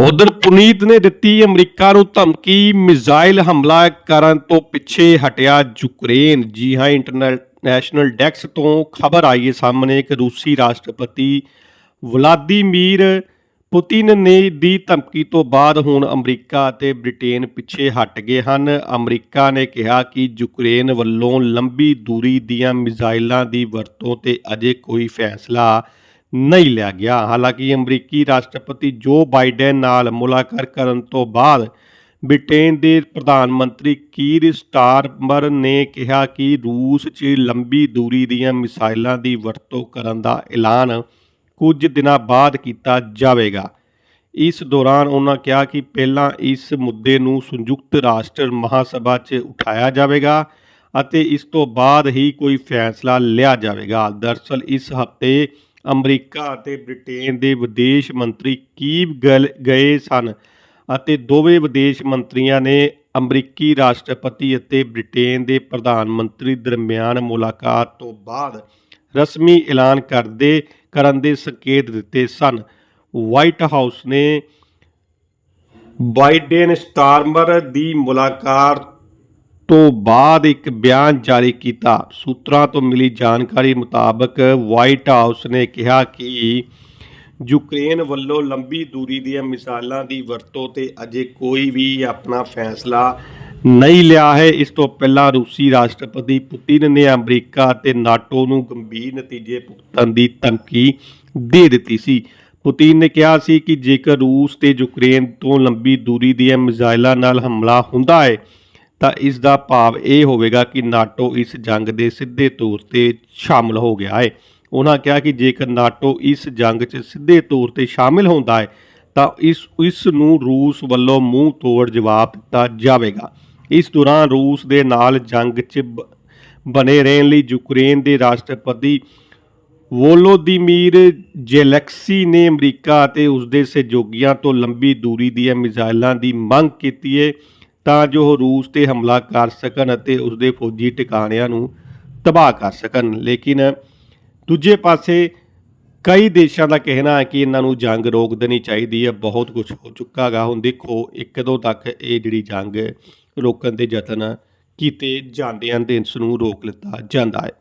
ਉਧਰ ਪੁਨੀਤ ਨੇ ਦਿੱਤੀ ਅਮਰੀਕਾ ਨੂੰ ਧਮਕੀ, ਮਿਜ਼ਾਈਲ ਹਮਲਾ ਕਰਨ ਤੋਂ ਪਿੱਛੇ ਹਟਿਆ ਯੂਕਰੇਨ। ਜੀ ਹਾਂ, ਇੰਟਰਨੈਸ਼ਨਲ ਡੈਕਸ ਤੋਂ ਖਬਰ ਆਈ ਹੈ ਸਾਹਮਣੇ। ਕਿ ਰੂਸੀ ਰਾਸ਼ਟਰਪਤੀ ਵਲਾਦੀਮੀਰ ਪੁਤਿਨ ਨੇ ਦੀ ਧਮਕੀ ਤੋਂ ਬਾਅਦ ਹੁਣ ਅਮਰੀਕਾ ਅਤੇ ਬ੍ਰਿਟੇਨ ਪਿੱਛੇ ਹਟ ਗਏ ਹਨ। ਅਮਰੀਕਾ ਨੇ ਕਿਹਾ ਕਿ ਯੂਕਰੇਨ ਵੱਲੋਂ ਲੰਬੀ ਦੂਰੀ ਦੀਆਂ ਮਿਜ਼ਾਈਲਾਂ ਦੀ ਵਰਤੋਂ ਤੇ ਅਜੇ ਕੋਈ ਫੈਸਲਾ ਨਹੀਂ ਲਿਆ ਗਿਆ। ਹਾਲਾਂਕਿ ਅਮਰੀਕੀ ਰਾਸ਼ਟਰਪਤੀ ਜੋ ਬਾਈਡਨ ਨਾਲ ਮੁਲਾਕਾਤ ਕਰਨ ਤੋਂ ਬਾਅਦ ਬ੍ਰਿਟੇਨ ਦੇ ਪ੍ਰਧਾਨ ਮੰਤਰੀ ਕੀਰ ਸਟਾਰਮਰ ਨੇ ਕਿਹਾ ਕਿ ਰੂਸ 'ਚ ਲੰਬੀ ਦੂਰੀ ਦੀਆਂ ਮਿਸਾਈਲਾਂ ਦੀ ਵਰਤੋਂ ਕਰਨ ਦਾ ਐਲਾਨ ਕੁਝ ਦਿਨਾਂ ਬਾਅਦ ਕੀਤਾ ਜਾਵੇਗਾ। ਇਸ ਦੌਰਾਨ ਉਹਨਾਂ ਕਿਹਾ ਕਿ ਪਹਿਲਾਂ ਇਸ ਮੁੱਦੇ ਨੂੰ ਸੰਯੁਕਤ ਰਾਸ਼ਟਰ ਮਹਾਸਭਾ 'ਚ ਉਠਾਇਆ ਜਾਵੇਗਾ ਅਤੇ ਇਸ ਤੋਂ ਬਾਅਦ ਹੀ ਕੋਈ ਫੈਸਲਾ ਲਿਆ ਜਾਵੇਗਾ। ਦਰਅਸਲ ਇਸ ਹਫ਼ਤੇ ਅਮਰੀਕਾ ਅਤੇ ਬ੍ਰਿਟੇਨ ਦੇ ਵਿਦੇਸ਼ ਮੰਤਰੀ ਕੀਵ ਗਲ- ਗਏ ਸਨ ਅਤੇ ਦੋਵੇਂ ਵਿਦੇਸ਼ ਮੰਤਰੀਆਂ ਨੇ ਅਮਰੀਕੀ ਰਾਸ਼ਟਰਪਤੀ ਅਤੇ ਬ੍ਰਿਟੇਨ ਦੇ ਪ੍ਰਧਾਨ ਮੰਤਰੀ ਦਰਮਿਆਨ ਮੁਲਾਕਾਤ ਤੋਂ ਬਾਅਦ ਰਸਮੀ ਐਲਾਨ ਕਰਦੇ, ਕਰਨ ਦੇ ਸੰਕੇਤ ਦਿੱਤੇ ਸਨ। ਵਾਈਟ ਹਾਊਸ ਨੇ ਬਾਈਡਨ ਸਟਾਰਮਰ ਦੀ ਮੁਲਾਕਾਤ ਤੋਂ ਬਾਅਦ ਇੱਕ ਬਿਆਨ ਜਾਰੀ ਕੀਤਾ। ਸੂਤਰਾਂ ਤੋਂ ਮਿਲੀ ਜਾਣਕਾਰੀ ਮੁਤਾਬਕ ਵਾਈਟ ਹਾਊਸ ਨੇ ਕਿਹਾ ਕਿ ਯੂਕਰੇਨ ਵੱਲੋਂ ਲੰਬੀ ਦੂਰੀ ਦੀਆਂ ਮਿਸਾਈਲਾਂ ਦੀ ਵਰਤੋਂ ਤੇ ਅਜੇ ਕੋਈ ਵੀ ਆਪਣਾ ਫੈਸਲਾ ਨਹੀਂ ਲਿਆ ਹੈ। ਇਸ ਤੋਂ ਪਹਿਲਾਂ ਰੂਸੀ ਰਾਸ਼ਟਰਪਤੀ ਪੁਤਿਨ ਨੇ ਅਮਰੀਕਾ ਅਤੇ ਨਾਟੋ ਨੂੰ ਗੰਭੀਰ ਨਤੀਜੇ ਭੁਗਤਣ ਦੀ ਧਮਕੀ ਦੇ ਦਿੱਤੀ ਸੀ। ਪੁਤਿਨ ਨੇ ਕਿਹਾ ਸੀ ਕਿ ਜੇਕਰ ਰੂਸ ਤੇ ਯੂਕਰੇਨ ਤੋਂ ਲੰਬੀ ਦੂਰੀ ਦੀਆਂ ਮਿਜ਼ਾਈਲਾਂ ਨਾਲ ਹਮਲਾ ਹੁੰਦਾ ਹੈ ਤਾਂ ਇਸ ਦਾ ਭਾਵ ਇਹ ਹੋਵੇਗਾ ਕਿ ਨਾਟੋ ਇਸ ਜੰਗ ਦੇ ਸਿੱਧੇ ਤੌਰ ਤੇ ਸ਼ਾਮਲ ਹੋ ਗਿਆ ਹੈ। ਉਹਨਾਂ ਕਿਹਾ ਕਿ ਜੇਕਰ ਨਾਟੋ ਇਸ ਜੰਗ 'ਚ ਸਿੱਧੇ ਤੌਰ ਤੇ ਸ਼ਾਮਿਲ ਹੁੰਦਾ ਹੈ, ਤਾਂ ਇਸ ਇਸ ਨੂੰ ਰੂਸ ਵੱਲੋਂ ਮੂੰਹ ਤੋੜ ਜਵਾਬ ਦਿੱਤਾ ਜਾਵੇਗਾ। ਇਸ ਦੌਰਾਨ ਰੂਸ ਦੇ ਨਾਲ ਜੰਗ 'ਚ ਬ- ਬਣੇ ਰਹਿਣ ਲਈ ਯੂਕਰੇਨ ਦੇ ਰਾਸ਼ਟਰਪਤੀ ਵੋਲੋਦੀਮੀਰ ਜੈਲੈਕਸੀ ਨੇ ਅਮਰੀਕਾ ਅਤੇ ਉਸ ਦੇ ਸਹਿਯੋਗੀਆਂ ਤੋਂ ਲੰਬੀ ਦੂਰੀ ਦੀਆਂ ਮਿਜ਼ਾਈਲਾਂ ਦੀ ਮੰਗ ਕੀਤੀ ਹੈ। ਤਾਂ ਜੋ ਰੂਸ ਤੇ ਹਮਲਾ ਕਰ ਸਕਣ ਅਤੇ ਉਸ ਦੇ ਫੌਜੀ ਟਿਕਾਣਿਆਂ ਨੂੰ ਤਬਾਹ ਕਰ ਸਕਣ। ਲੇਕਿਨ ਦੂਜੇ ਪਾਸੇ ਕਈ ਦੇਸ਼ਾਂ ਦਾ ਕਹਿਣਾ ਹੈ ਕਿ ਇਹਨਾਂ ਨੂੰ ਜੰਗ ਰੋਕ ਦੇਣੀ ਚਾਹੀਦੀ ਹੈ। ਬਹੁਤ ਕੁਝ ਹੋ ਚੁੱਕਾ ਗਾ ਹੁਣ ਦੇਖੋ ਇਹ ਕਦੋਂ ਤੱਕ ਇਹ ਜਿਹੜੀ ਜੰਗ ਰੋਕਣ ਦੇ ਯਤਨ ਕੀਤੇ ਜਾਂਦੇ ਹਨ ਤੇ ਇਸ ਨੂੰ ਰੋਕ ਲਿੱਤਾ ਜਾਂਦਾ ਹੈ।